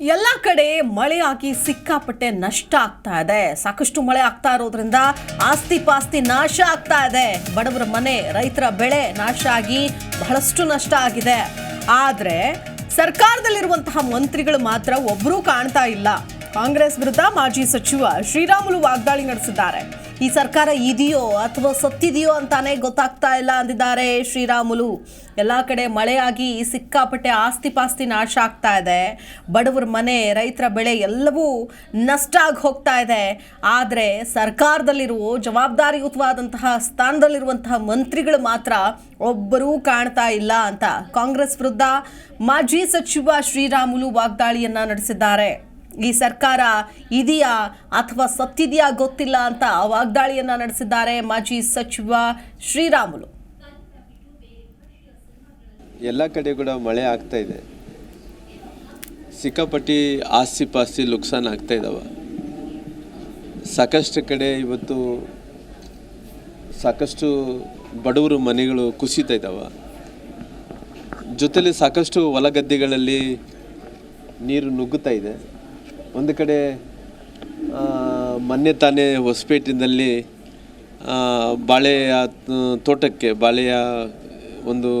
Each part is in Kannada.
ಎಲ್ಲ ಕಡೆ ಮಳೆ ಮಳೆಯಾಗಿ ಸಿಕ್ಕಾಪಟ್ಟೆ ನಷ್ಟ ಆಗ್ತಾ ಇದೆ. ಸಾಕಷ್ಟು ಮಳೆ ಆಗ್ತಾ ಇರೋದ್ರಿಂದ ಆಸ್ತಿ ಪಾಸ್ತಿ ನಾಶ ಆಗ್ತಾ ಇದೆ. ಬಡವರ ಮನೆ, ರೈತರ ಬೆಳೆ ನಾಶ ಆಗಿ ಬಹಳಷ್ಟು ನಷ್ಟ ಆಗಿದೆ. ಆದ್ರೆ ಸರ್ಕಾರದಲ್ಲಿರುವಂತಹ ಮಂತ್ರಿಗಳು ಮಾತ್ರ ಒಬ್ಬರೂ ಕಾಣ್ತಾ ಇಲ್ಲ. ಕಾಂಗ್ರೆಸ್ ವಿರುದ್ಧ ಮಾಜಿ ಸಚಿವ ಶ್ರೀರಾಮುಲು ವಾಗ್ದಾಳಿ ನಡೆಸಿದ್ದಾರೆ. ಈ ಸರ್ಕಾರ ಇದೆಯೋ ಅಥವಾ ಸತ್ತಿದೆಯೋ ಅಂತಾನೆ ಗೊತ್ತಾಗ್ತಾ ಇಲ್ಲ ಅಂದಿದ್ದಾರೆ ಶ್ರೀರಾಮುಲು. ಎಲ್ಲ ಕಡೆ ಮಳೆಯಾಗಿ ಸಿಕ್ಕಾಪಟ್ಟೆ ಆಸ್ತಿ ಪಾಸ್ತಿ ನಾಶ ಆಗ್ತಾ ಇದೆ. ಬಡವರ ಮನೆ, ರೈತರ ಬೆಳೆ ಎಲ್ಲವೂ ನಷ್ಟ ಆಗಿ ಹೋಗ್ತಾ ಇದೆ. ಆದರೆ ಸರ್ಕಾರದಲ್ಲಿರುವ ಜವಾಬ್ದಾರಿಯುತವಾದಂತಹ ಸ್ಥಾನದಲ್ಲಿರುವಂತಹ ಮಂತ್ರಿಗಳು ಮಾತ್ರ ಒಬ್ಬರೂ ಕಾಣ್ತಾ ಇಲ್ಲ ಅಂತ ಕಾಂಗ್ರೆಸ್ ವಿರುದ್ಧ ಮಾಜಿ ಸಚಿವ ಶ್ರೀರಾಮುಲು ವಾಗ್ದಾಳಿಯನ್ನು ನಡೆಸಿದ್ದಾರೆ. ಈ ಸರ್ಕಾರ ಇದೆಯಾ ಅಥವಾ ಸತ್ತಿದೆಯಾ ಗೊತ್ತಿಲ್ಲ ಅಂತ ವಾಗ್ದಾಳಿಯನ್ನ ನಡೆಸಿದ್ದಾರೆ ಮಾಜಿ ಸಚಿವ ಶ್ರೀರಾಮುಲು. ಎಲ್ಲ ಕಡೆ ಕೂಡ ಮಳೆ ಆಗ್ತಾ ಇದೆ. ಸಿಕ್ಕಾಪಟ್ಟಿ ಆಸ್ತಿ ಪಾಸ್ತಿ ನುಕ್ಸಾನ್ ಆಗ್ತಾ ಇದ್ದಾವೆ ಸಾಕಷ್ಟು ಕಡೆ ಇವತ್ತು ಸಾಕಷ್ಟು ಬಡವರು ಮನೆಗಳು ಕುಸಿತಾ ಇದ್ದಾವೆ ಜೊತೆಲಿ ಸಾಕಷ್ಟು ಹೊಲಗದ್ದೆಗಳಲ್ಲಿ ನೀರು ನುಗ್ಗುತ್ತಾ ಇದೆ. ಒಂದು ಕಡೆ ಮೊನ್ನೆ ತಾನೇ ಹೊಸಪೇಟಿನಲ್ಲಿ ಬಾಳೆಯ ತೋಟಕ್ಕೆ, ಬಾಳೆಯ ಒಂದು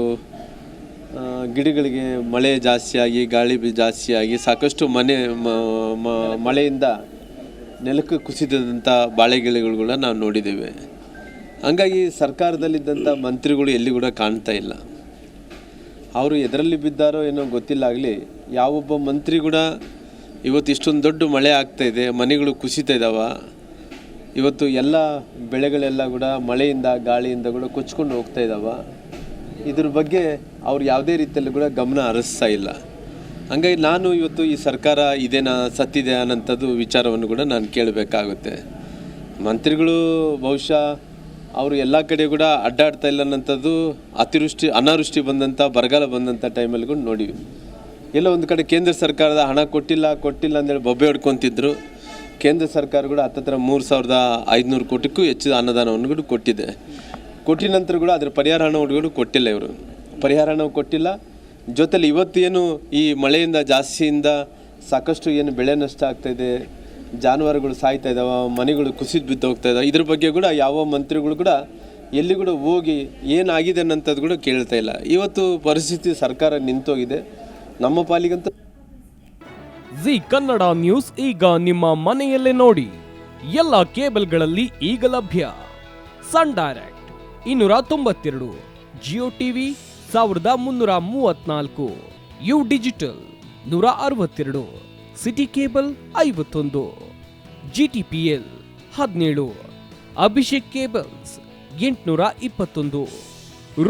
ಗಿಡಗಳಿಗೆ ಮಳೆ ಜಾಸ್ತಿಯಾಗಿ ಗಾಳಿ ಜಾಸ್ತಿಯಾಗಿ ಸಾಕಷ್ಟು ಮನೆ ಮಳೆಯಿಂದ ನೆಲಕ್ಕೆ ಕುಸಿದಂಥ ಬಾಳೆ ಗಿಡಗಳು ಕೂಡ ನಾವು ನೋಡಿದ್ದೇವೆ. ಹಂಗಾಗಿ ಸರ್ಕಾರದಲ್ಲಿದ್ದಂಥ ಮಂತ್ರಿಗಳು ಎಲ್ಲಿ ಕೂಡ ಕಾಣ್ತಾ ಇಲ್ಲ. ಅವರು ಎದರಲ್ಲಿ ಬಿದ್ದಾರೋ ಏನೋ ಗೊತ್ತಿಲ್ಲ, ಆಗಲಿ, ಯಾವೊಬ್ಬ ಮಂತ್ರಿ ಕೂಡ ಇವತ್ತು ಇಷ್ಟೊಂದು ದೊಡ್ಡ ಮಳೆ ಆಗ್ತಾ ಇದೆ, ಮನೆಗಳು ಕುಸಿತಾ ಇದ್ದಾವ ಇವತ್ತು ಎಲ್ಲ ಬೆಳೆಗಳೆಲ್ಲ ಕೂಡ ಮಳೆಯಿಂದ, ಗಾಳಿಯಿಂದ ಕೂಡ ಕೊಚ್ಕೊಂಡು ಹೋಗ್ತಾ ಇದ್ದಾವ ಇದ್ರ ಬಗ್ಗೆ ಅವ್ರು ಯಾವುದೇ ರೀತಿಯಲ್ಲಿ ಕೂಡ ಗಮನ ಹರಿಸ್ತಾ ಇಲ್ಲ. ಹಂಗಾಗಿ ನಾನು ಇವತ್ತು ಈ ಸರ್ಕಾರ ಇದೇನಾ ಸತ್ತಿದೆ ಅನ್ನೋಂಥದ್ದು ವಿಚಾರವನ್ನು ಕೂಡ ನಾನು ಕೇಳಬೇಕಾಗುತ್ತೆ. ಮಂತ್ರಿಗಳು ಬಹುಶಃ ಅವರು ಎಲ್ಲ ಕಡೆ ಕೂಡ ಅಡ್ಡಾಡ್ತಾ ಇಲ್ಲ ಅನ್ನೋಂಥದ್ದು ಅತಿವೃಷ್ಟಿ, ಅನಾವೃಷ್ಟಿ ಬಂದಂಥ ಬರಗಾಲ ಬಂದಂಥ ಟೈಮಲ್ಲಿ ಕೂಡ ನೋಡಿವಿ. ಎಲ್ಲ ಒಂದು ಕಡೆ ಕೇಂದ್ರ ಸರ್ಕಾರದ ಹಣ ಕೊಟ್ಟಿಲ್ಲ ಕೊಟ್ಟಿಲ್ಲ ಅಂತೇಳಿ ಬೊಬ್ಬೆ ಹೊಡ್ಕೊತಿದ್ರು. ಕೇಂದ್ರ ಸರ್ಕಾರ ಕೂಡ ಹತ್ತತ್ರ ಮೂರು ಸಾವಿರದ ಐದುನೂರು ಕೋಟಿಗೂ ಹೆಚ್ಚು ಅನುದಾನವನ್ನು ಕೂಡ ಕೊಟ್ಟಿದೆ. ಕೊಟ್ಟಿದ ನಂತರ ಕೂಡ ಅದರ ಪರಿಹಾರ ಹಣ ಕೂಡ ಕೊಟ್ಟಿಲ್ಲ ಇವರು. ಪರಿಹಾರ ಹಣ ಕೊಟ್ಟಿಲ್ಲ. ಜೊತೆಲಿ ಇವತ್ತೇನು ಈ ಮಳೆಯಿಂದ ಜಾಸ್ತಿಯಿಂದ ಸಾಕಷ್ಟು ಏನು ಬೆಳೆ ನಷ್ಟ ಆಗ್ತಾಯಿದೆ ಜಾನುವಾರುಗಳು ಸಾಯ್ತಾ ಇದ್ದಾವೆ ಮನೆಗಳು ಕುಸಿದು ಬಿದ್ದು ಹೋಗ್ತಾ ಇದ್ದಾವೆ ಇದ್ರ ಬಗ್ಗೆ ಕೂಡ ಯಾವ ಮಂತ್ರಿಗಳು ಕೂಡ ಎಲ್ಲಿ ಕೂಡ ಹೋಗಿ ಏನಾಗಿದೆ ಅನ್ನೋಂಥದ್ದು ಕೂಡ ಕೇಳ್ತಾ ಇಲ್ಲ. ಇವತ್ತು ಪರಿಸ್ಥಿತಿ ಸರ್ಕಾರ ನಿಂತೋಗಿದೆ. ನಮ್ಮ ಪಾಲಿಗಂತ ಜಿ ಕನ್ನಡ ನ್ಯೂಸ್ ಈಗ ನಿಮ್ಮ ಮನೆಯಲ್ಲೇ ನೋಡಿ. ಎಲ್ಲ ಕೇಬಲ್ಗಳಲ್ಲಿ ಈಗ ಲಭ್ಯ. ಸನ್ ಡೈರೆಕ್ಟ್ ಇನ್ನೂರ ತೊಂಬತ್ತೆರಡು, ಜಿಯೋ ಟಿವಿ ಸಾವಿರದ ಮುನ್ನೂರ ಮೂವತ್ನಾಲ್ಕು, ಯು ಡಿಜಿಟಲ್ ನೂರ ಅರವತ್ತೆರಡು, ಸಿಟಿ ಕೇಬಲ್ ಐವತ್ತೊಂದು ಜಿ ಟಿ ಪಿ ಎಲ್ ಹದಿನೇಳು, ಅಭಿಷೇಕ್ ಕೇಬಲ್ಸ್ ಎಂಟುನೂರ ಇಪ್ಪತ್ತೊಂದು,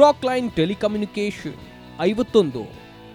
ರಾಕ್ ಲೈನ್ ಟೆಲಿಕಮ್ಯುನಿಕೇಶನ್ ಐವತ್ತೊಂದು.